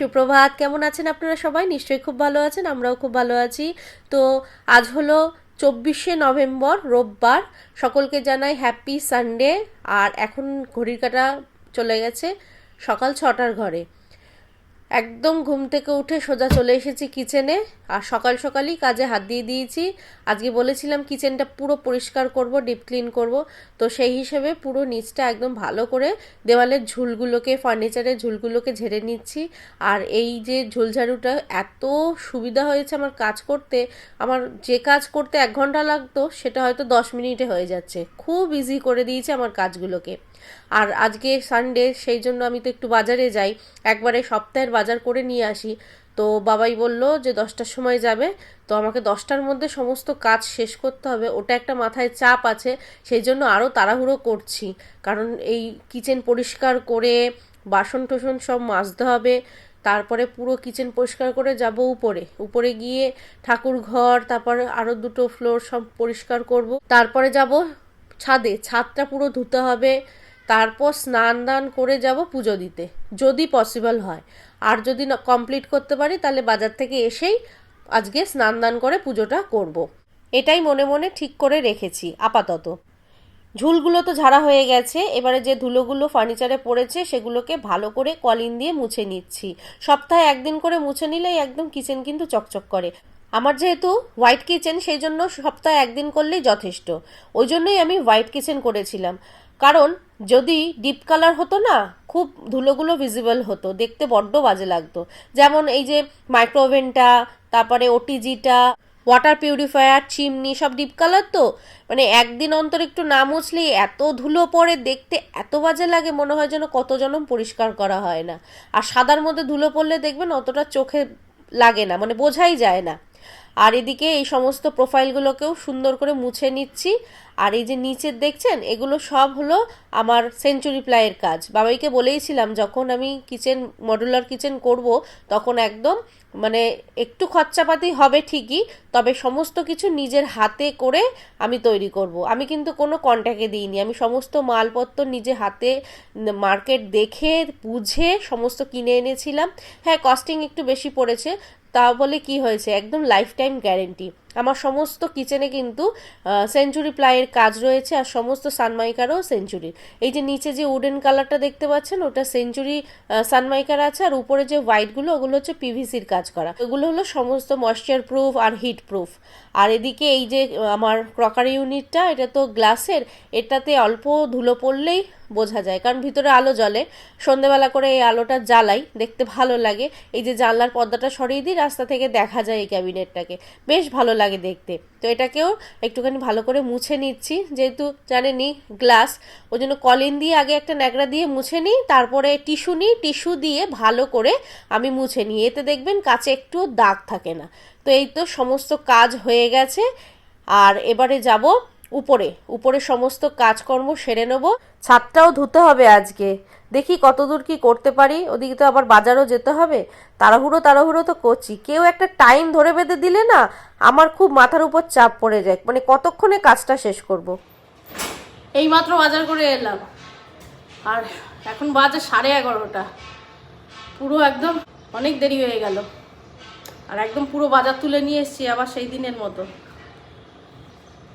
সুপ্রভাত। কেমন আছেন আপনারা সবাই? নিশ্চয়ই খুব ভালো আছেন, আমরাও খুব ভালো আছি। তো আজ হলো চব্বিশে নভেম্বর, রোববার। সকলকে জানাই হ্যাপি সানডে। আর এখন ঘড়ির কাটা চলে গেছে সকাল ছটার ঘরে। একদম ঘুম থেকে উঠে সোজা চলে এসেছি কিচেনে। আর সকাল সকালই কাজে হাত দিয়ে দিয়েছি। আজকে বলেছিলাম কিচেনটা পুরো পরিষ্কার করব, ডিপ ক্লিন করব। তো সেই হিসেবে পুরো নিচটা একদম ভালো করে দেওয়ালের ঝুলগুলোকে, ফার্নিচারের ঝুলগুলোকে ঝেড়ে নিচ্ছি। আর এই যে ঝুলঝাড়ুটা এত সুবিধা হয়েছে আমার কাজ করতে। আমার যে কাজ করতে এক ঘণ্টা লাগতো, সেটা হয়তো দশ মিনিটে হয়ে যাচ্ছে। খুব ইজি করে দিয়েছে আমার কাজগুলোকে। আর আজকে সানডে সেই জন্য আমি তো একটু বাজারে যাই। একবারে সপ্তাহের বাজার করে নিয়ে আসি। তো বাবাই বলল যে দশটার সময় যাবে, তো আমাকে দশটার মধ্যে সমস্ত কাজ শেষ করতে হবে। ওটা একটা মাথায় চাপ আছে, সেই জন্য আরও তাড়াহুড়ো করছি। কারণ এই কিচেন পরিষ্কার করে বাসন টোসন সব মাজতে হবে, তারপরে পুরো কিচেন পরিষ্কার করে যাব উপরে। উপরে গিয়ে ঠাকুর ঘর, তারপরে আরও দুটো ফ্লোর সব পরিষ্কার করব। তারপরে যাব ছাদে, ছাদটা পুরো ধুতে হবে। তারপর স্নান দান করে যাব পুজো দিতে, যদি পসিবল হয়। আর যদি না কমপ্লিট করতে পারি, তাহলে বাজার থেকে এসেই আজকে স্নান দান করে পুজোটা করব। এটাই মনে মনে ঠিক করে রেখেছি, আপাতত। ঝুলগুলো তো ঝাড়া হয়ে গেছে, এবারে যে ধুলোগুলো ফার্নিচারে পড়েছে, সেগুলোকে ভালো করে কলিন দিয়ে মুছে নিচ্ছি। সপ্তাহে একদিন করে মুছে নিলেই একদম কিচেন কিন্তু চকচক করে। আমার যেহেতু হোয়াইট কিচেন সেই জন্য সপ্তাহে একদিন করলেই যথেষ্ট। ওই জন্যই আমি হোয়াইট কিচেন করেছিলাম। কারণ যদি ডিপ কালার হতো না, খুব ধুলোগুলো ভিজিবল হতো, দেখতে বড্ড বাজে লাগতো। যেমন এই যে মাইক্রোওভেনটা তারপরে ওটিজিটা ওয়াটার পিউরিফায়ার চিমনি সব ডিপ কালার তো? মানে একদিন অন্তর একটু না মুছলেই এত ধুলো পড়ে, দেখতে এত বাজে লাগে, মনে হয় যেন কত জনম পরিষ্কার করা হয় না। আর সাদার মধ্যে ধুলো পড়লে দেখবেন অতটা চোখে লাগে না মানে বোঝাই যায় না। আর এদিকে এই সমস্ত প্রোফাইলগুলোকেও সুন্দর করে মুছে নিচ্ছি। আর এই যে নিচের দেখছেন, এগুলো সব হলো আমার সেঞ্চুরি প্লাইয়ের কাজ। বাবাইকে বলেইছিলাম, যখন আমি কিচেন মডুলার কিচেন করব, তখন একদম মানে একটু খরচাপাতি হবে ঠিকই, তবে সমস্ত কিছু নিজের হাতে করে আমি তৈরি করব। আমি কিন্তু কোনো কন্ট্যাক্টে দিইনি। আমি সমস্ত মালপত্র নিজে হাতে মার্কেট দেখে, বুঝে সমস্ত কিনে এনেছিলাম। হ্যাঁ কস্টিং একটু বেশি পড়েছে তা বলে কি হয়েছে? একদম লাইফ টাইম গ্যারেন্টি আমার সমস্ত কিচেনে কিন্তু সেঞ্চুরি প্লাইয়ের কাজ রয়েছে আর সমস্ত সানমাইকারও সেঞ্চুরি এই যে নিচে যে উডেন কালারটা দেখতে পাচ্ছেন, ওটা সেঞ্চুরি সানমাইকার আছে আর উপরে যে হোয়াইটগুলো ওগুলো হচ্ছে পিভিসির কাজ করা। এগুলো হলো সমস্ত ময়শ্চার প্রুফ আর হিট প্রুফ আর এদিকে এই যে আমার ক্রকারি ইউনিটটা এটা তো গ্লাসের এটাতে অল্প ধুলো পড়লেই বোঝা যায়। কারণ ভিতরে আলো জ্বলে। সন্ধেবেলা করে এই আলোটা জ্বালাই, দেখতে ভালো লাগে। এই যে জানলার পর্দাটা সরিয়ে দিই, রাস্তা থেকে দেখা যায় এই ক্যাবিনেটটাকে। বেশ ভালো লাগে দেখতে। তো এটাকেও একটুখানি ভালো করে মুছে নিচ্ছি। যেহেতু জানেনি গ্লাস। ওই জন্য কলিন দিয়ে আগে একটা ন্যাকড়া দিয়ে মুছে নিই, তারপরে টিস্যু নিই। টিস্যু দিয়ে ভালো করে আমি মুছে নিই। এতে দেখবেন কাছে একটু দাগ থাকে না। তো এই তো সমস্ত কাজ হয়ে গেছে। আর এবারে যাব উপরে উপরে সমস্ত কাজকর্ম সেরে নেব। ছাদটাও ধুতে হবে আজকে। দেখি কতদূর কি করতে পারি। ওদিকে তো আবার বাজারও যেতে হবে। তাড়াহুড়ো তাড়াহুড়ো তো করছি। কেউ একটা টাইম ধরে বেঁধে দিলে না, আমার খুব মাথার উপর চাপ পড়ে যায়। মানে কতক্ষণে কাজটা শেষ করব। এই মাত্র বাজার করে এলাম। আর এখন বাজে সাড়ে এগারোটা। পুরো একদম অনেক দেরি হয়ে গেল। আর একদম পুরো বাজার তুলে নিয়ে এসেছি আবার সেই দিনের মতো।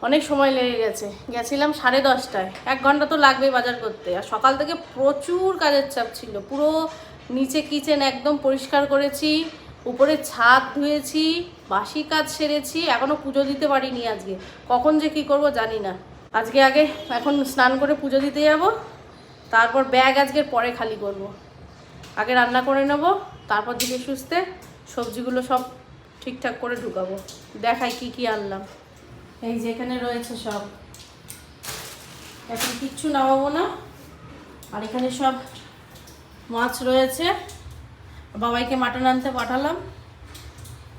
অনেক সময় লেগে গেছে। গেছিলাম সাড়ে দশটায়। এক ঘণ্টা তো লাগবেই বাজার করতে। আর সকাল থেকে প্রচুর কাজের চাপ ছিল। পুরো নিচে কিচেন একদম পরিষ্কার করেছি, উপরে ছাদ ধুয়েছি, বাসি কাজ সেরেছি এখনও পুজো দিতে পারিনি আজকে। কখন যে কি করব জানি না। আজকে আগে এখন স্নান করে পুজো দিতে যাব, তারপর ব্যাগ আজকের পরে খালি করব। আগে রান্না করে নেব, তারপর দিকে সুস্থে সবজিগুলো সব ঠিকঠাক করে ঢুকাবো। দেখাই কি কি আনলাম। এই যে এখানে রয়েছে সব। এখন কিচ্ছু নামাবো না। আর এখানে সব মাছ রয়েছে। বাবাইকে মাটন আনতে পাঠালাম।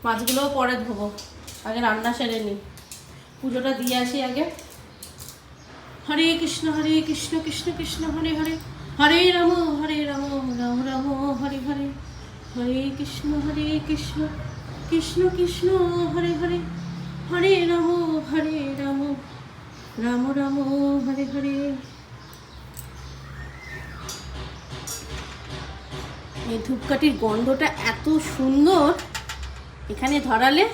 মাছগুলোও পরে ধোবো। আগে রান্না সেরে নিই। পুজোটা দিয়ে আসি আগে। হরে কৃষ্ণ হরে কৃষ্ণ কৃষ্ণ কৃষ্ণ, হরে হরে। হরে রাম হরে রাম রাম রাম, হরে হরে। হরে কৃষ্ণ হরে কৃষ্ণ কৃষ্ণ কৃষ্ণ, হরে হরে। হরে রাম হরে রাম। রাম রাম, হরে হরে। এই ধূপকাঠির গন্ধটা এত সুন্দর, এখানে ধরালে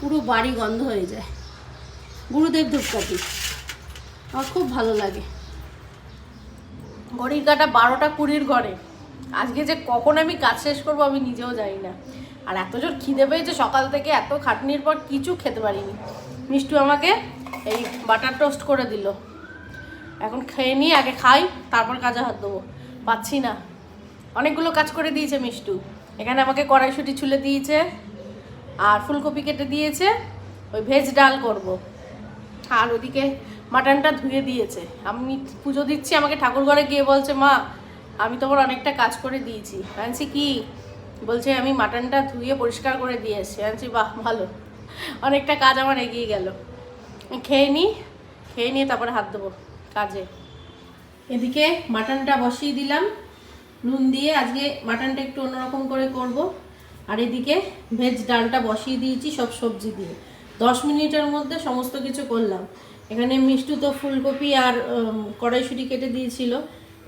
পুরো বাড়ি গন্ধ হয়ে যায়। গুরুদেব ধূপকাঠি, আমার খুব ভালো লাগে। ঘড়ির কাটা বারোটা কুড়ির ঘরে। আজকে যে কখন আমি কাজ শেষ করব আমি নিজেও জানি না। আর এত জোর খিদে পেয়েছে সকাল থেকে, এত খাটনির পর কিছু খেতে পারিনি। মিষ্টু আমাকে এই বাটার টোস্ট করে দিল। এখন খেয়ে নিয়ে আগে খাই, তারপর কাজে হাত দেবো। পাচ্ছি না। অনেকগুলো কাজ করে দিয়েছে মিষ্টু। এখানে আমাকে কড়াইশুটি ছুলে দিয়েছে, আর ফুলকপি কেটে দিয়েছে, ওই ভেজ ডাল করব। আর ওদিকে মাটনটা ধুয়ে দিয়েছে। আমি পুজো দিচ্ছি, আমাকে ঠাকুর ঘরে গিয়ে বলছে, মা, আমি তোমার অনেকটা কাজ করে দিয়েছি। আনছি কি? বলছে, আমি মাটনটা ধুয়ে পরিষ্কার করে দিয়ে এসছি। আনছি বাহ, ভালো। অনেকটা কাজ আমার এগিয়ে গেল। খেয়ে নিই খেয়ে নিয়ে তারপরে হাত দেবো কাজে। এদিকে মাটনটা বসিয়ে দিলাম, নুন দিয়ে আজকে মাটনটা একটু অন্যরকম করে করব। আর এদিকে ভেজ ডালটা বসিয়ে দিয়েছি সব সবজি দিয়ে। দশ মিনিটের মধ্যে সমস্ত কিছু করলাম। এখানে মিষ্টু তো ফুলকপি আর কড়াইশুঁটি কেটে দিয়েছিল।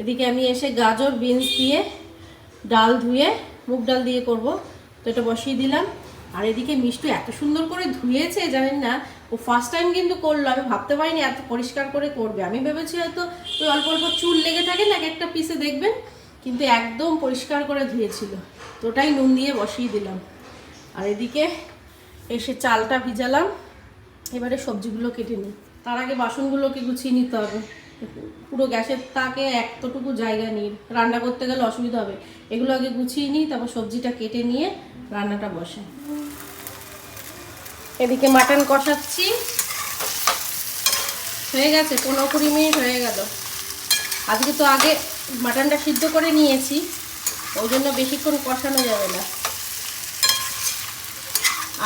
এদিকে আমি এসে গাজর, বিনস দিয়ে ডাল ধুয়ে মুগ ডাল দিয়ে করব। তো এটা বসিয়ে দিলাম। আর এদিকে মিষ্টু এত সুন্দর করে ধুয়েছে, জানেন না? ও ফার্স্ট টাইম কিন্তু করল, আমি ভাবতে পারিনি এত পরিষ্কার করে করবে। আমি ভেবেছি হয়তো ওই অল্প অল্প চুল লেগে থাকে না এক একটা পিসে দেখবেন? কিন্তু একদম পরিষ্কার করে ধুয়েছিল। তো ওটাই নুন দিয়ে বসিয়ে দিলাম। আর এদিকে এসে চালটা ভিজালাম। এবারে সবজিগুলো কেটে নিই। তার আগে বাসনগুলোকে গুছিয়ে নিতে হবে। পুরো গ্যাসের তাকে এতটুকু জায়গা নিই রান্না করতে গেলে অসুবিধা হবে। এগুলো আগে গুছিয়ে নিই, তারপর সবজিটা কেটে নিয়ে রান্নাটা বসে। এদিকে মাটন কষাচ্ছি। হয়ে গেছে, পনেরো কুড়ি মিনিট হয়ে গেল। আজকে তো আগে মাটনটা সিদ্ধ করে নিয়েছি, ওই জন্য বেশিক্ষণ কষানো যাবে না।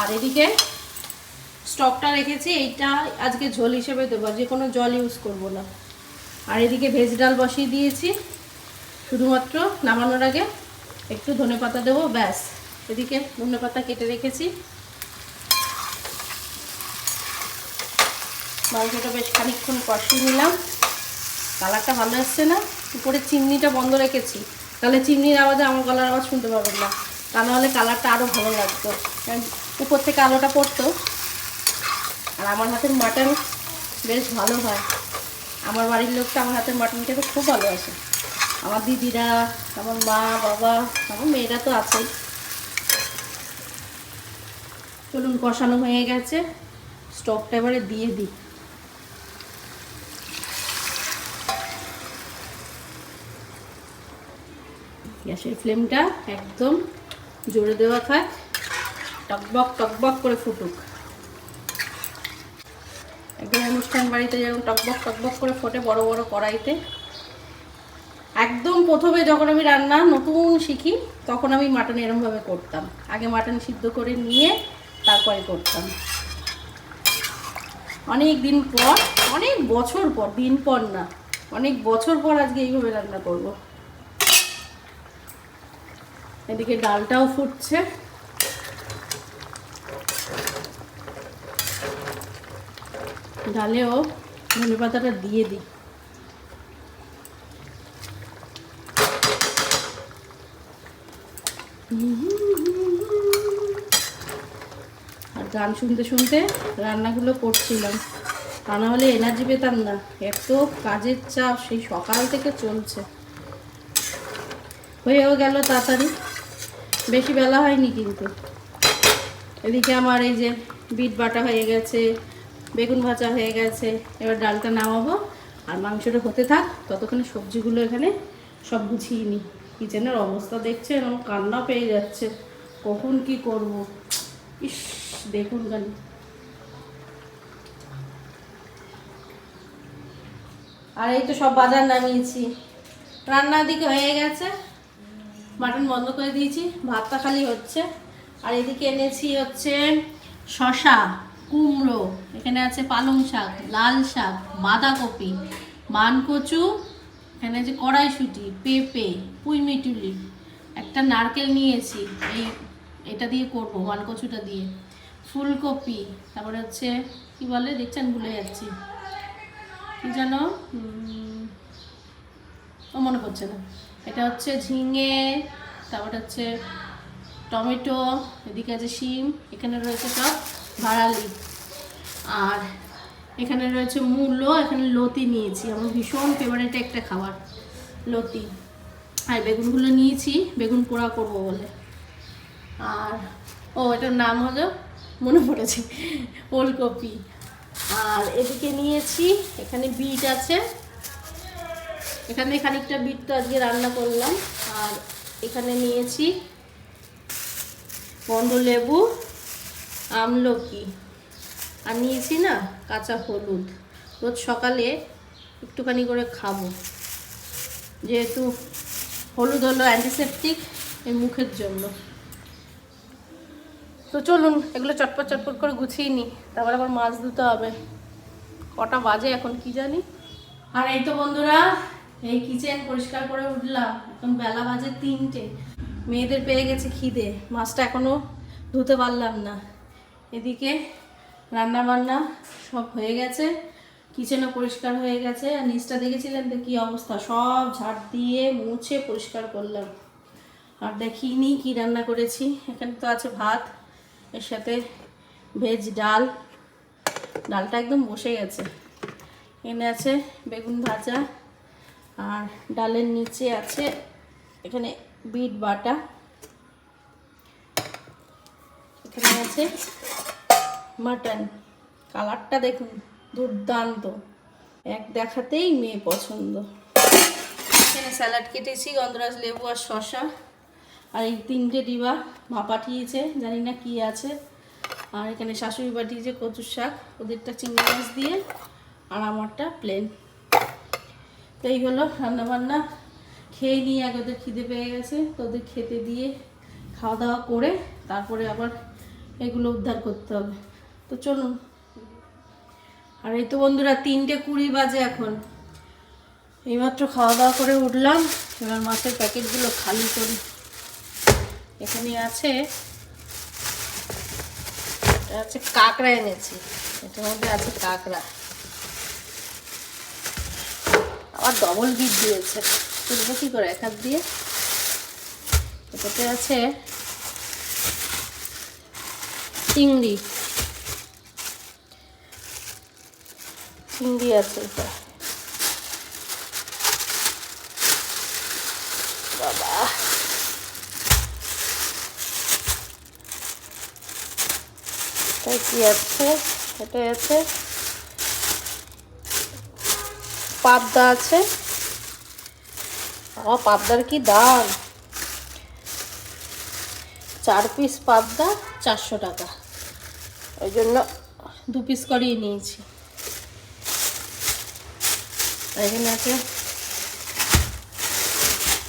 আর এদিকে স্টকটা রেখেছি, এইটা আজকে ঝোল হিসেবে দেবো যে কোনো জল ইউজ করব না। আর এদিকে ভেজ ডাল বসিয়ে দিয়েছি। শুধুমাত্র নামানোর আগে একটু ধনে পাতা দেবো, ব্যাস। এদিকে ধনে পাতা কেটে রেখেছি। মাংসটা বেশ খানিকক্ষণ কষিয়ে নিলাম। কালারটা ভালো আসছে না। উপরে চিমনিটা বন্ধ রেখেছি। তাহলে চিমনির আওয়াজে আমার গলার আওয়াজ শুনতে পাবেন না। তা নাহলে কালারটা আরও ভালো লাগতো। উপর থেকে আলোটা পড়তো। আর আমার হাতের মাটন বেশ ভালো হয়। আমার বাড়ির লোকটা আমার হাতের মাটন খেতে খুব ভালোবাসে। আমার দিদিরা, আমার মা, বাবা, আমার মেয়েরা তো আছেই। চলুন, কষানো হয়ে গেছে। স্টকটা এবারে দিয়ে দিই। গ্যাসের ফ্লেমটা একদম জোরে দেওয়া থাক। টকবক টকবক করে ফুটুক। একদম অনুষ্ঠান বাড়িতে যেরকম টকবক টকবক করে ফোটে বড় বড় কড়াইতে। একদম প্রথমে যখন আমি রান্না নতুন শিখি, তখন আমি মাটন এরমভাবে করতাম। আগে মাটন সিদ্ধ করে নিয়ে তারপরে করতাম। অনেক দিন পর, অনেক বছর পর, দিন পর না, অনেক বছর পর আজকে এইভাবে রান্না করব। এদিকে ডালটাও ফুটছে। ডালেও ধনে পাতাটা দিয়ে দিই। আর গান শুনতে শুনতে রান্নাগুলো করছিলাম। তা না হলে এনার্জি পেতাম না। এত কাজের চাপ সেই সকাল থেকে চলছে। হয়েও গেল তাড়াতাড়ি। বেশি বেলা হয়নি কিন্তু। এদিকে আমার এই যে বিট বাটা হয়ে গেছে বেগুন ভাজা হয়ে গেছে। এবার ডালটা নামাবো। আর মাংসটা হতে থাক, ততক্ষণে সবজিগুলো এখানে সব গুছিয়ে নিই। কিচেনের অবস্থা দেখছে আমার কান্না পেয়ে যাচ্ছে। কখন কি করব? ইস, দেখুন কেন আর এই তো সব বাজার নামিয়েছি। রান্নার দিকে হয়ে গেছে। মাটন বন্ধ করে দিয়েছি। ভাতটা খালি হচ্ছে। আর এদিকে এনেছি হচ্ছে শশা কুমড়ো, এখানে আছে পালং শাক, লাল শাক, বাঁধাকপি, মানকচু, এখানে আছে কড়াইশুঁটি, পেঁপে, পুঁইমিটুলি। একটা নারকেল নিয়েছি, এই এটা দিয়ে করব, মানকচুটা দিয়ে। ফুলকপি, তারপরে হচ্ছে, কি বলে, দেখছেন, ভুলে যাচ্ছি। কি যেন ও মনে পড়ছে না। এটা হচ্ছে ঝিঙে, তারপর হচ্ছে টমেটো, এদিকে আছে শিম, এখানে রয়েছে সব ভাড়ালি। আর এখানে রয়েছে মূলো, এখানে লতি নিয়েছি। আমার ভীষণ ফেভারিট একটা খাবার, লতি। আর বেগুনগুলো নিয়েছি, বেগুন পোড়া করব বলে। আর, ও, এটার নাম হলো, মনে পড়েছে, ওলকপি। আর এদিকে নিয়েছি, এখানে বিট আছে। এখানে খানিকটা বিট তো আজকে রান্না করলাম। আর এখানে নিয়েছি বন্ধ লেবু আমলকি। আর নিয়েছি না কাঁচা হলুদ। রোজ সকালে একটুখানি করে খাব। যেহেতু হলুদ হলো অ্যান্টিসেপটিক এই মুখের জন্য। তো চলুন, এগুলো চটপট চটপট করে গুছিয়ে নিই। তারপর আবার মাছ ধুতে হবে। কটা বাজে এখন কি জানি? আর এই তো বন্ধুরা, এই কিচেন পরিষ্কার করে উঠলাম। এখন বেলা বাজে তিনটে। মেয়েদের পেয়ে গেছে খিদে। মাছটা এখনও ধুতে পারলাম না। এদিকে রান্না বান্না সব হয়ে গেছে কিচেনও পরিষ্কার হয়ে গেছে, আর নিচটা দেখেছিলেন তো কী অবস্থা? সব ঝাড় দিয়ে মুছে পরিষ্কার করলাম। আর দেখিনি কি রান্না করেছি। এখানে তো আছে ভাত, এর সাথে ভেজ ডাল। ডালটা একদম বসে গেছে। এখানে আছে বেগুন ভাজা, আর ডালের নিচে আছে এখানে বিট বাটা। এখানে আছে মাটন। কালারটা দেখুন, দুর্দান্ত। এক দেখাতেই মেয়ে পছন্দ। এখানে স্যালাড কেটেছি, গন্ধরাজ লেবু আর শশা আর এই তিনটে ডিবা মা পাঠিয়েছে, জানি না কি আছে। আর এখানে শাশুড়ি পাঠিয়েছে কচুর শাক, ওদেরটা চিংড়ি মাছ দিয়ে, আর আমারটা প্লেন তো এই হলো রান্নাবান্না। খেয়ে নিয়ে আগে ওদের খিদে পেয়ে গেছে, তো ওদের খেতে দিয়ে খাওয়া দাওয়া করে তারপরে আবার এগুলো উদ্ধার করতে হবে। তো চলুন। আর এই তো বন্ধুরা, তিনটে কুড়ি বাজে এখন। এইমাত্র খাওয়া দাওয়া করে উঠলাম, এবার মাছের প্যাকেটগুলো খালি করি। এখানে আছে, এটা হচ্ছে কাঁকড়া এনেছি। এটার মধ্যে আছে কাঁকড়া। আবার ডবল বিট দিয়েছে। তুলবো কি করে, এক হাত দিয়ে? এটাতে আছে চিংড়ি। চিংড়ি আছে এটা। বাবা। এটাই কি আছে? এটাই আছে। পাবদা আছে। আমার পাবদার কি দাম? চার পিস পাবদা চারশো টাকা। ওই জন্য দু পিস করেই নিয়েছি। এখানে আছে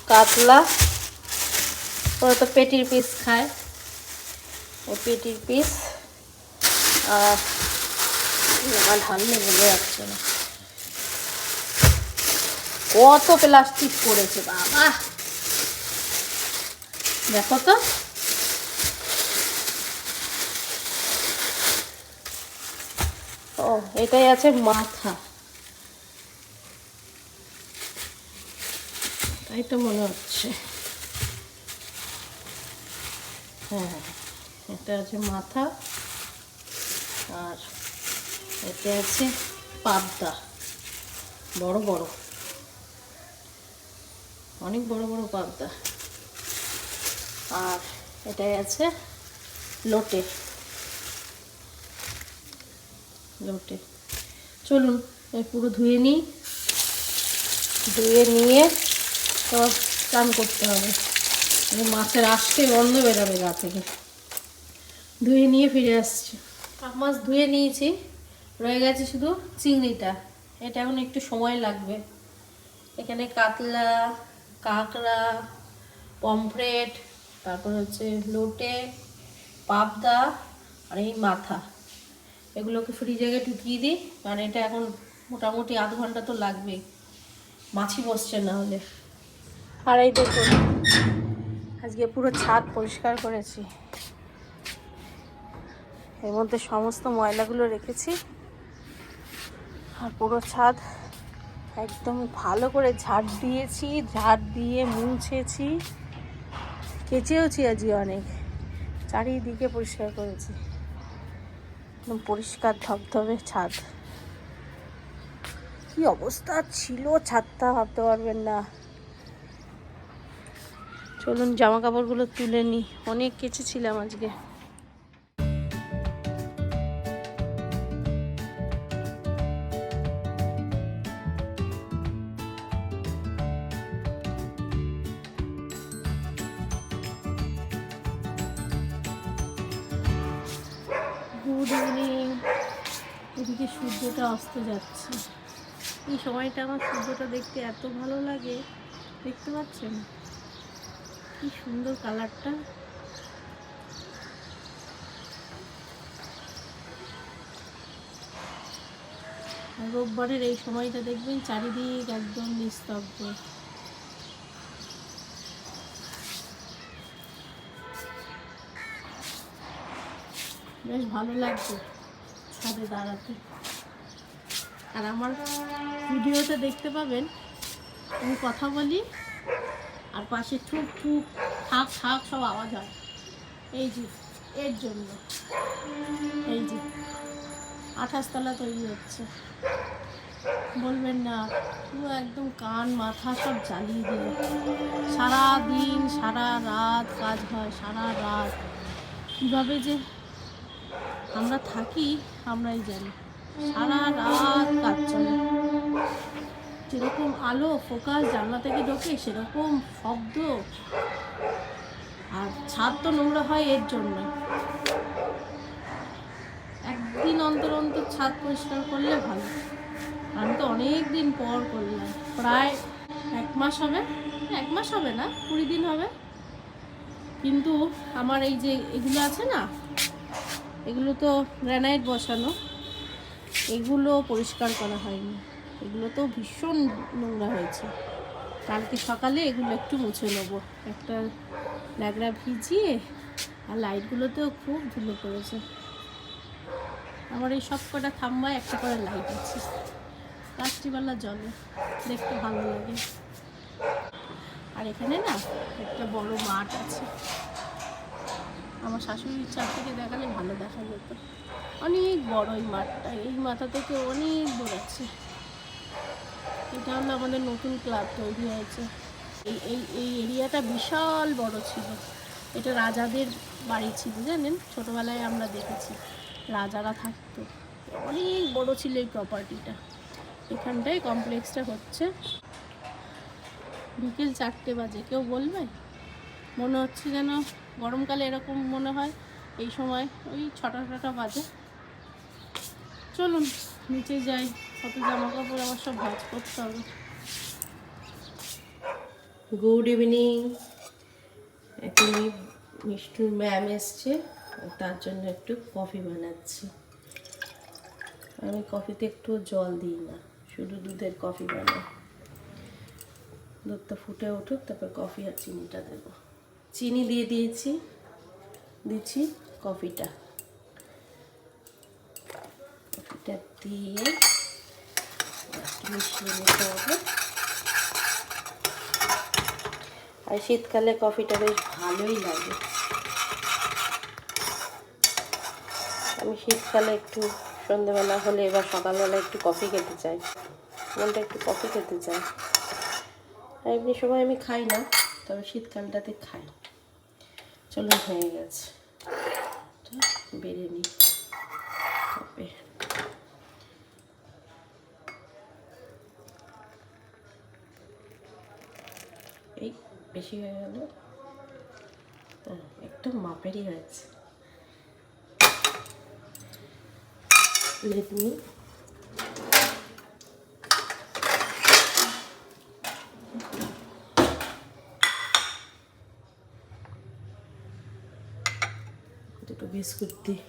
কাতলা। ওরা তো পেটির পিস খায়। ও পেটির পিস আর ঢাললে বলে যাচ্ছে না। কত প্লাস্টিক পড়েছে বাবা। দেখো তো। ও, এটাই আছে মাথা। তাই তো মনে হচ্ছে। হ্যাঁ এটা আছে মাথা আর এটা আছে পাবদা। বড় বড়। অনেক বড় বড় পাবদা। আর এটাই আছে লোটে। লোটে। চলুন পুরো ধুয়ে নিই। ধুয়ে নিয়ে তো চান করতে হবে। এই মাছের আসতে গন্ধ বেরোবে গা থেকে। ধুয়ে নিয়ে ফিরে আসছি। পাক মাছ ধুয়ে নিয়েছি। রয়ে গেছে শুধু চিংড়িটা। এটা এখন একটু সময় লাগবে। এখানে কাতলা, কাঁকড়া, পমফ্রেট, তারপর হচ্ছে লোটে, পাবদা আর এই মাথা। এগুলোকে ফ্রিজে ঢুকিয়ে দিই। কারণ এটা এখন মোটামুটি আধ ঘণ্টা তো লাগবেই। মাছি বসছে না হলে। আর এই দেখুন আজকে পুরো ছাদ পরিষ্কার করেছি। এর মধ্যে সমস্ত ময়লাগুলো রেখেছি। আর পুরো ছাদ একদম ভালো করে ঝাড় দিয়েছি, ঝাড় দিয়ে মুছেছি। কেচেওছি আজকে অনেক। চারিদিকে পরিষ্কার করেছি। একদম পরিষ্কার ধবধবে ছাদ। কি অবস্থা ছিল, ছাদটা ভাবতে পারবেন না। চলুন জামা কাপড়গুলো তুলে নিই অনেক কেচেছিলাম আজকে। গুড ইভিনিং এদিকে সূর্যটা অস্ত যাচ্ছে। এই সময়টা আমার সূর্যটা দেখতে এত ভালো লাগে। দেখতে পাচ্ছেন? কি সুন্দর কালারটা। রোববারের এই সময়টা দেখবেন চারিদিক একদম নিস্তব্ধ। বেশ ভালো লাগছে ছাদে দাঁড়াতে। আর আমার ভিডিওতে দেখতে পাবেন আমি কথা বলি আর পাশে ঠুক ঠুক থাক থাক সব আওয়াজ হয়। এই যে, এর জন্য। এই যে, আঠাশতলা তৈরি হচ্ছে। বলবেন না, পুরো একদম কান মাথা সব জ্বালিয়ে দিল। সারা দিন, সারা রাত কাজ হয়, সারা রাত। কীভাবে যে আমরা থাকি, আমরাই জানি। সারা রাত কাজ চলে। যেরকম আলো, ফোকাস, জানলা থেকে ঢোকে সেরকম শব্দ। আর ছাদ তো নোংরা হয় এর জন্য। একদিন অন্তর অন্তর ছাদ পরিষ্কার করলে ভালো। আমি তো অনেক দিন পর করলাম। প্রায় এক মাস হবে। এক মাস হবে না, কুড়ি দিন হবে। কিন্তু আমার এই যে এগুলো আছে না, এগুলো তো গ্রানাইট বসানো। এগুলো পরিষ্কার করা হয়নি। এগুলো তো ভীষণ নোংরা হয়েছে। কালকে সকালে এগুলো একটু মুছে নেব। একটা ল্যাগড়া ভিজিয়ে আর লাইটগুলোতেও খুব ধুলো পড়েছে। আমার এই সব কটা থাম্বায় একটা করে লাইট আছে। রাত্রিবেলা জলে, দেখতে ভালো লাগে। আর এখানে না একটা বড় মাঠ আছে। আমার শাশুড়ির চার থেকে দেখালে ভালো দেখা যেত। অনেক বড় এই মাঠটা, এই মাথা থেকে অনেক দূর আছে। এটা হলো আমাদের নতুন ক্লাব তৈরি হয়েছে। এই এই এই এরিয়াটা বিশাল বড় ছিল। এটা রাজাদের বাড়ি ছিল, জানেন? ছোটোবেলায় আমরা দেখেছি। রাজারা থাকতো। অনেক বড় ছিল এই প্রপার্টিটা এখানটায় কমপ্লেক্সটা হচ্ছে। বিকেল চারটে বাজে, কেউ বলবে? মনে হচ্ছে যেন গরমকালে এরকম মনে হয় এই সময়। ওই ছটা ছটা বাজে। চলুন, নিচে যাই। কত জামা কাপড় আমার সব ভাজ করতে হবে। গুড ইভিনিং এখন মিষ্টুর ম্যাম এসছে, তার জন্য একটু কফি বানাচ্ছি। আমি কফিতে একটু জল দিই না, শুধু দুধের কফি বানাই। দুধটা ফুটে উঠুক, তারপর কফি আর চিনিটা দেবো। চিনি দিয়ে দিয়েছি, দিচ্ছি কফিটা কফিটা দিয়ে মিশিয়ে নিতে হবে আর শীতকালে কফিটা বেশ ভালোই লাগে। আমি শীতকালে একটু সন্ধ্যেবেলা হলে এবার সকালবেলা একটু কফি খেতে চাই। মনটা একটু কফি খেতে চাই আর এমনি সময় আমি খাই না, তবে শীতকালটাতে খাই। চলুন, হয়ে গেছে। বেড়ে নিই তবে এই বেশি হয়ে গেল। একদম মাপেরই হয়েছে। লেট দুটো বিস্কুট দিই।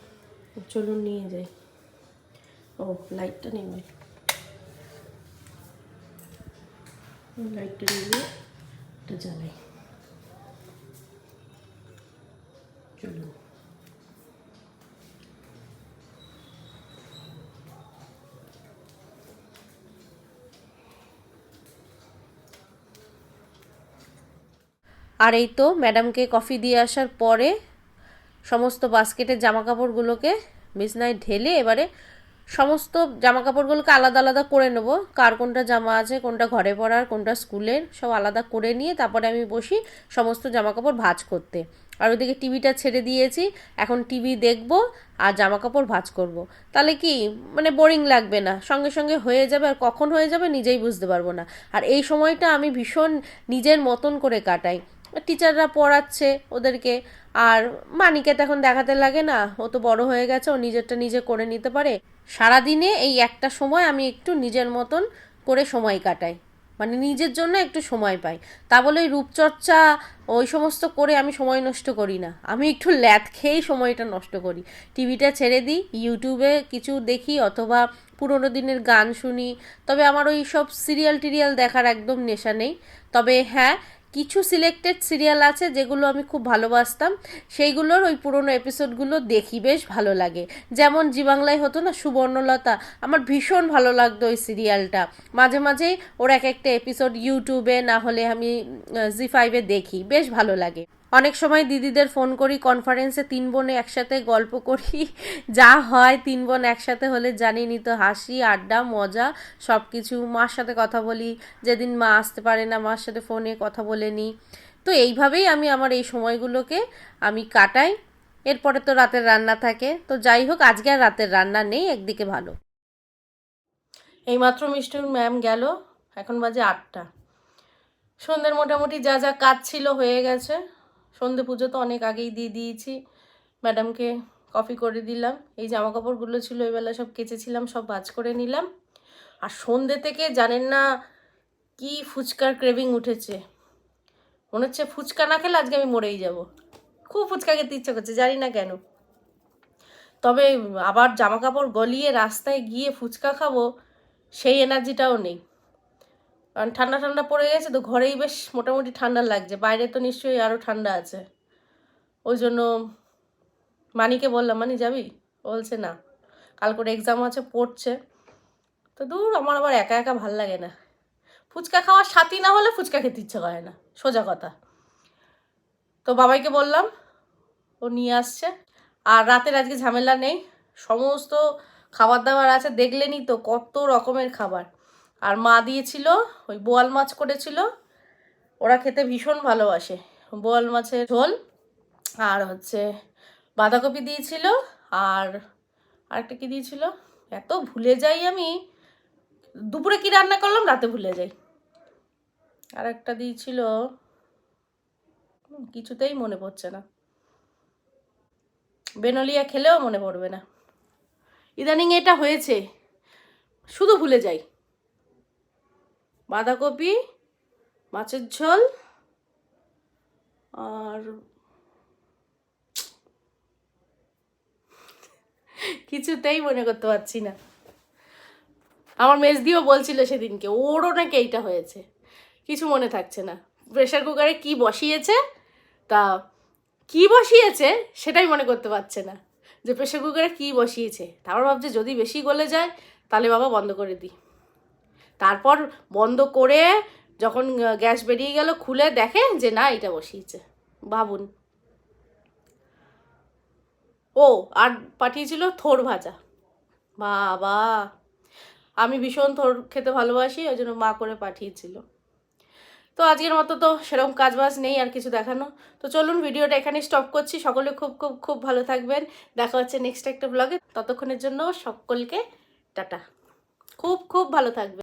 চলুন নিয়ে যাই। ও লাইটটা নেবে। লাইটটা নিয়ে এটা জ্বালাই। চলুন আর এই তো ম্যাডামকে কফি দিয়ে আসার পরে সমস্ত বাস্কেটের জামা কাপড়গুলোকে বিছনায় ঢেলে এবারে সমস্ত জামা কাপড়গুলোকে আলাদা আলাদা করে নেব। কার কোনটা জামা আছে, কোনটা ঘরে পরার, কোনটা স্কুলের, সব আলাদা করে নিয়ে তারপরে আমি বসি সমস্ত জামা কাপড় ভাঁজ করতে। আর ওদিকে টিভিটা ছেড়ে দিয়েছি, এখন টিভি দেখব আর জামা কাপড় ভাঁজ করব। তাহলে কি মানে বোরিং লাগবে না, সঙ্গে সঙ্গে হয়ে যাবে আর কখন হয়ে যাবে নিজেই বুঝতে পারব না। আর এই সময়টা আমি ভীষণ নিজের মতন করে কাটাই। টিচাররা পড়াচ্ছে ওদেরকে আর মানিকে তো এখন দেখাতে লাগে না। ও তো বড় হয়ে গেছে, ও নিজেরটা নিজে করে নিতে পারে। সারাদিনে এই একটা সময় আমি একটু নিজের মতন করে সময় কাটাই। মানে নিজের জন্য একটু সময় পাই। তা বলে ওই রূপচর্চা, ওই সমস্ত করে আমি সময় নষ্ট করি না। আমি একটু ল্যাদ খেয়েই সময়টা নষ্ট করি। টিভিটা ছেড়ে দিই, ইউটিউবে কিছু দেখি অথবা পুরোনো দিনের গান শুনি। তবে আমার ওই সব সিরিয়াল টিরিয়াল দেখার একদম নেশা নেই। তবে হ্যাঁ কিছু সিলেক্টেড সিরিয়াল আছে যেগুলো আমি খুব ভালোবাসতাম। সেইগুলোর ওই পুরনো এপিসোডগুলো দেখি, বেশ ভালো লাগে। যেমন জি বাংলায় হতো না, সুবর্ণলতা, আমার ভীষণ ভালো লাগতো ওই সিরিয়ালটা মাঝে মাঝেই ওর এক একটা এপিসোড ইউটিউবে না হলে আমি জি ফাইভে দেখি, বেশ ভালো লাগে। অনেক সময় দিদিদের ফোন করি কনফারেন্সে তিন বোনে একসাথে গল্প করি। যা হয় তিন বোন একসাথে হলে জানিনি তো হাসি, আড্ডা, মজা সব কিছু মার সাথে কথা বলি, যেদিন মা আসতে পারে না, মার সাথে ফোনে কথা বলে নিই তো এইভাবেই আমি আমার এই সময়গুলোকে আমি কাটাই। এরপরে তো রাতের রান্না থাকে। তো যাই হোক, আজকে আর রাতের রান্না নেই, একদিকে ভালো। এইমাত্র মিষ্টুর ম্যাম গেল, এখন বাজে আটটা। সন্ধ্যের মোটামুটি যা যা কাজ ছিল হয়ে গেছে। সন্ধে পুজো তো অনেক আগেই দিয়ে দিয়েছি। ম্যাডামকে কফি করে দিলাম। এই জামা কাপড়গুলো ছিল, এবেলা সব কেচেছিলাম, সব বাজ করে নিলাম। আর সন্ধে থেকে জানেন না কি ফুচকার ক্রেভিং উঠেছে। মনে হচ্ছে ফুচকা না খেলে আজকে আমি মরেই যাব। খুব ফুচকা খেতে ইচ্ছে করছে, জানি না কেন। তবে আবার জামা কাপড় গলিয়ে রাস্তায় গিয়ে ফুচকা খাব, সেই এনার্জিটাও নেই। কারণ ঠান্ডা ঠান্ডা পড়ে গেছে তো ঘরেই বেশ মোটামুটি ঠান্ডা লাগছে। বাইরে তো নিশ্চয়ই আরও ঠান্ডা আছে। ওই জন্য মানিকে বললাম, মানি, যাবি? বলছে, না। কাল করে এক্সাম আছে, পড়ছে। তো দূর, আমার আবার একা একা ভালো লাগে না। ফুচকা খাওয়ার সাথী না হলে ফুচকা খেতে ইচ্ছে করে না। সোজা কথা। তো বাবাইকে বললাম, ও নিয়ে আসছে। আর রাতের আজকে ঝামেলা নেই। সমস্ত খাবার দাবার আছে, দেখলেনই তো কত রকমের খাবার। আর মা দিয়েছিল, ওই বোয়াল মাছ করেছিল। ওরা খেতে ভীষণ ভালোবাসে। বোয়াল মাছের ঝোল আর হচ্ছে বাঁধাকপি দিয়েছিল আর আরেকটা কি দিয়েছিল? এত ভুলে যাই আমি। দুপুরে কি রান্না করলাম? রাতে ভুলে যাই। আর একটা দিয়েছিল কিছুতেই মনে পড়ছে না। বেনলিয়া খেলেও মনে পড়বে না। ইদানিং এটা হয়েছে। শুধু ভুলে যাই। বাঁধাকপি, মাছের ঝোল আর কিছুতেই মনে করতে পারছি না। আমার মেজদিও বলছিল সেদিনকে, ওরও নাকি এইটা হয়েছে। কিছু মনে থাকছে না। প্রেশার কুকারে কি বসিয়েছে তা কি বসিয়েছে সেটাই মনে করতে পারছে না। যে প্রেশার কুকারে কি বসিয়েছে? তারপর ভাবছে যদি বেশি গলে যায়, তাহলে বাবা বন্ধ করে দিই। তারপর বন্ধ করে যখন গ্যাস বেরিয়ে গেল, খুলে দেখে যে, না, এটা বসিয়েছে। ভাবুন ও, আর পাঠিয়েছিল থোর ভাজা। বাবা, আমি ভীষণ থোর খেতে ভালোবাসি, ওই জন্য মা করে পাঠিয়েছিল। তো আজকের মতো তো সেরকম কাজ বাজ নেই, আর কিছু দেখানো। তো চলুন, ভিডিওটা এখানে স্টপ করছি। সকলে খুব খুব খুব ভালো থাকবেন। দেখা হচ্ছে নেক্সট একটা ব্লগে ততক্ষণের জন্য সকলকে টাটা। খুব খুব ভালো থাকবে